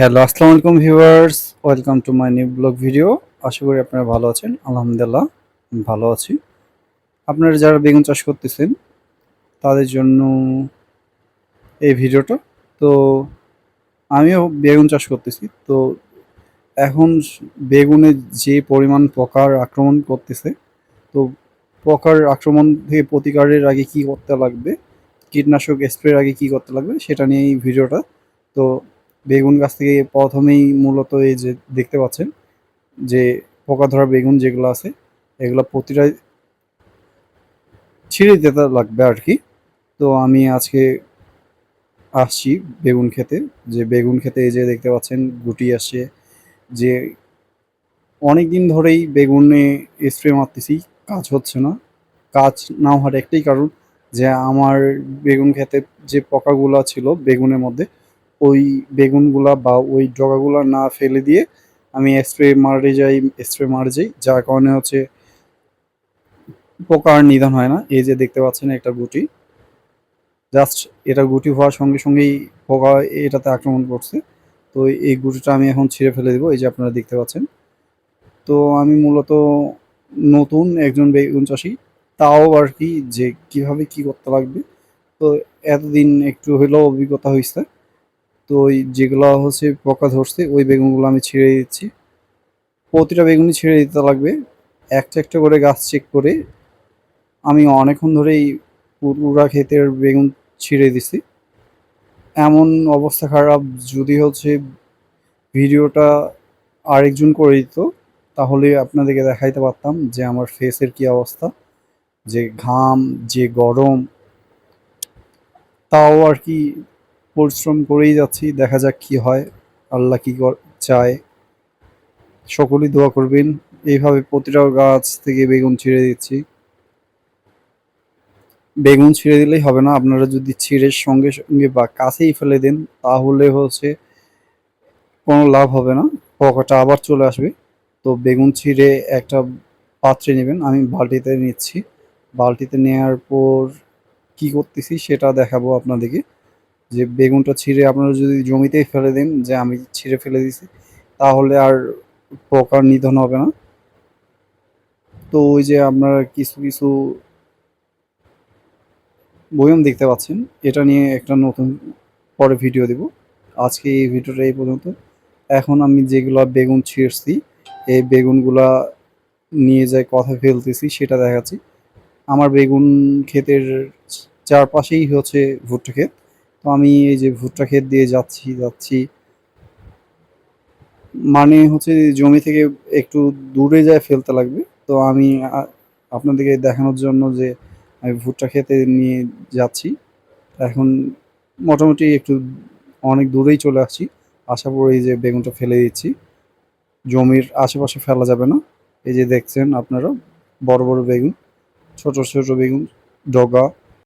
Hello, আসসালামু আলাইকুম viewers, welcome to my new blog video. আশা করি আপনারা ভালো আছেন, আলহামদুলিল্লাহ ভালো আছি। আপনারা যারা বেগুন চাষ করতেছেন, তাদের জন্য এই ভিডিওটা। তো আমিও বেগুন চাষ করতেছি। তো এখন বেগুনে যে পরিমাণ পোকার আক্রমণ করতেছে, তো পোকার আক্রমণ থেকে প্রতিকারের আগে কি করতে লাগবে, কীটনাশক স্প্রের আগে কি করতে লাগবে, সেটা নিয়ে এই ভিডিওটা। তো বেগুন গাছ থেকে প্রথমেই মূলত এই যে দেখতে পাচ্ছেন যে পোকা ধরা বেগুন যেগুলো আছে, এগুলো প্রতিটা ছিঁড়ে দিতে লাগবে আর কি। তো আমি আজকে আসছি বেগুন খেতে, যে বেগুন খেতে এই যে দেখতে পাচ্ছেন গুটি আসছে, যে অনেক দিন ধরেই বেগুনে স্প্রে মারতেছি, কাজ হচ্ছে না। কাজ না হওয়ার একটাই কারণ যে আমার বেগুন খেতে যে পোকাগুলো ছিল বেগুনের মধ্যে ওই বেগুনগুলা বা ওই ডগাগুলা না ফেলে দিয়ে আমি স্প্রে মারে যাই স্প্রে মারে যাই যার কারণে হচ্ছে পোকার নিধন হয় না। এই যে দেখতে পাচ্ছেন একটা গুটি। জাস্ট এটা গুটি হওয়ার সঙ্গে সঙ্গেই পোকা এটাতে আক্রমণ করছে। তো এই গুটিটা আমি এখন ছিঁড়ে ফেলে দেবো, এই যে আপনারা দেখতে পাচ্ছেন। তো আমি মূলত নতুন একজন বেগুন চাষি, তাও আর কি যে কীভাবে কি করতে লাগবে। তো এতদিন একটু হলেও অভিজ্ঞতা হয়েছে। তো ওই যেগুলো হচ্ছে পোকা ধরছে, ওই বেগুনগুলো আমি ছিঁড়ে দিচ্ছি। প্রতিটা বেগুনই ছিঁড়ে দিতে লাগবে। একটা একটা করে গাছ চেক করে আমি অনেকক্ষণ ধরেই পুরা ক্ষেতের বেগুন ছিঁড়ে দিছি। এমন অবস্থা খারাপ, যদি হচ্ছে ভিডিওটা আরেকজন করে দিত, তাহলে আপনাদেরকে দেখাইতে পারতাম যে আমার ফেসের কি অবস্থা, যে ঘাম, যে গরম, তাও আর কি পরিশ্রম করেই যাচ্ছি, দেখা যাক কি হয়, আল্লাহ কি চায়। সকলেই দোয়া করবেন। এইভাবে প্রতিটা গাছ থেকে বেগুন ছিঁড়ে দিচ্ছি। বেগুন ছিঁড়ে দিলেই হবে না, আপনারা যদি ছিঁড়ে সঙ্গে সঙ্গে বা কাছেই ফেলে দেন, তাহলে হচ্ছে কোনো লাভ হবে না। পকাটা আবার চলে আসবে। তো বেগুন ছিঁড়ে একটা পাত্রে নেবেন, আমি বালতিতে নিচ্ছি। বালতিতে নেওয়ার পর কি করতেছি সেটা দেখাবো আপনাদেরকে। যে বেগুনটা ছিঁড়ে আপনারা যদি জমিতেই ফেলে দেন, যে আমি ছিঁড়ে ফেলে দিছি তাহলে আর পোকার নিধন হবে না। তো ওই যে আপনারা কিছু কিছু বয়ম দেখতে পাচ্ছেন, এটা নিয়ে একটা নতুন পরে ভিডিও দেব। আজকে এই ভিডিওটা এই পর্যন্ত। এখন আমি যেগুলো বেগুন ছিঁড়ছি, এই বেগুনগুলা নিয়ে যাই কথা ফেলতেছি, সেটা দেখাচ্ছি। আমার বেগুন ক্ষেতের চারপাশেই হচ্ছে ভুট্টা ক্ষেত। তো আমি এই যে ভুট্টা ক্ষেত দিয়ে যাচ্ছি যাচ্ছি। মানে হচ্ছে জমি থেকে একটু দূরে যায় ফেলতে লাগবে। তো আমি আপনাদেরকে দেখানোর জন্য যে আমি ভুট্টা খেতে নিয়ে যাচ্ছি। এখন মোটামুটি একটু অনেক দূরেই চলে আসছি। আশা করি যে বেগুনটা ফেলে দিচ্ছি। জমির আশেপাশে ফেলা যাবে না। এই যে দেখছেন আপনারা বড় বড় বেগুন, ছোট ছোট বেগুন, ডগা